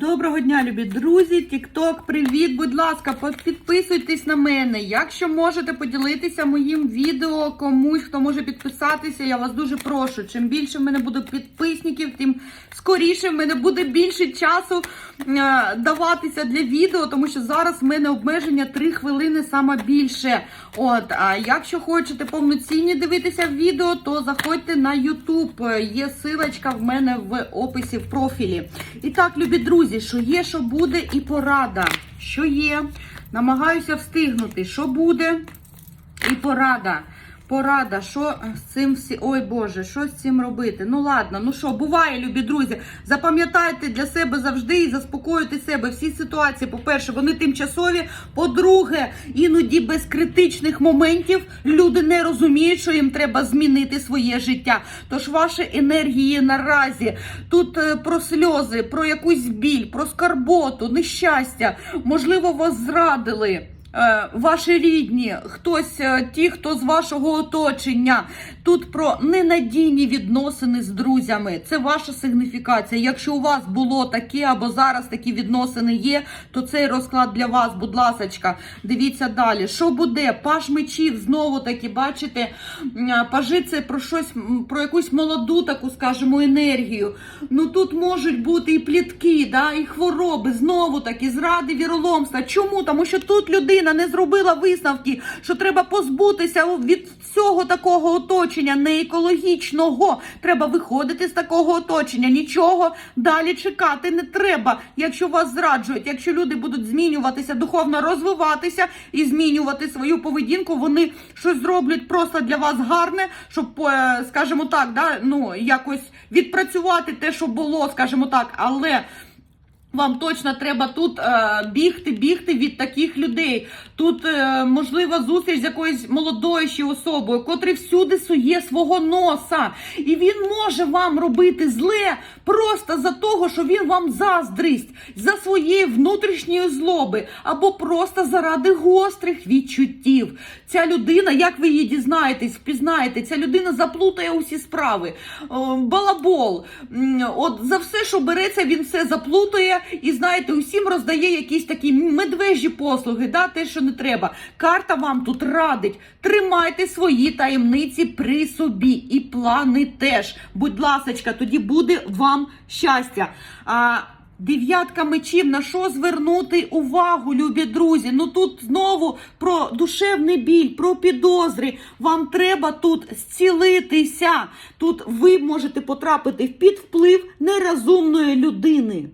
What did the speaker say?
Доброго дня, любі друзі! Тікток, привіт! Будь ласка, підписуйтесь на мене. Якщо можете поділитися моїм відео комусь, хто може підписатися, я вас дуже прошу. Чим більше в мене буде підписників, тим скоріше в мене буде більше часу е, даватися для відео, тому що зараз в мене обмеження 3 хвилини саме більше. От, а якщо хочете повноцінні дивитися відео, то заходьте на YouTube. Є силочка в мене в описі в профілі. І так, любі друзі, що є, що буде, і порада. Що є? Намагаюся встигнути, що буде, і порада. Порада, що з цим всі. Ой Боже, що з цим робити? Ну ладно, ну що, буває, любі друзі. Запам'ятайте для себе завжди і заспокоюйте себе. Всі ситуації, по-перше, вони тимчасові. По-друге, іноді без критичних моментів люди не розуміють, що їм треба змінити своє життя. Тож ваші енергії наразі тут е, про сльози, про якусь біль, про скарботу, нещастя. Можливо, вас зрадили. Е, Ваші рідні, хтось, е, ті, хто з вашого оточення. Тут про ненадійні відносини з друзями. Це ваша сигніфікація. Якщо у вас було таке або зараз такі відносини є, то цей розклад для вас, будь ласочка, дивіться далі. Що буде? Паш мечів знову таки, бачите, пажи це про щось, про якусь молоду таку, скажімо, енергію. Ну тут можуть бути і плітки, да, і хвороби, знову таки, зради, віроломства. Чому? Тому що тут людина не зробила висновки, що треба позбутися від всього такого оточення, не екологічного. Треба виходити з такого оточення. Нічого далі чекати не треба. Якщо вас зраджують, якщо люди будуть змінюватися, духовно розвиватися і змінювати свою поведінку, вони щось зроблять просто для вас гарне, щоб, е, скажімо так, да, ну якось відпрацювати те, що було, скажімо так, але. Вам точно треба тут е, бігти, бігти від таких людей. Тут е, можлива зустріч з якоюсь молодою ще особою, котрий всюди сує свого носа. І він може вам робити зле просто за того, що він вам заздрість, за своєї внутрішньої злоби, або просто заради гострих відчуттів. Ця людина, як ви її дізнаєтесь, впізнаєте, ця людина заплутає усі справи. О, балабол. От за все, що береться, він все заплутає і знаєте, усім роздає якісь такі медвежі послуги, да, те, що не треба. Карта вам тут радить. Тримайте свої таємниці при собі і плани теж. Будь ласочка, тоді буде вам щастя. А, Дев'ятка мечів, на що звернути увагу, любі друзі? Ну тут знову про душевний біль, про підозри. Вам треба тут зцілитися. Тут ви можете потрапити під вплив нерозумної людини.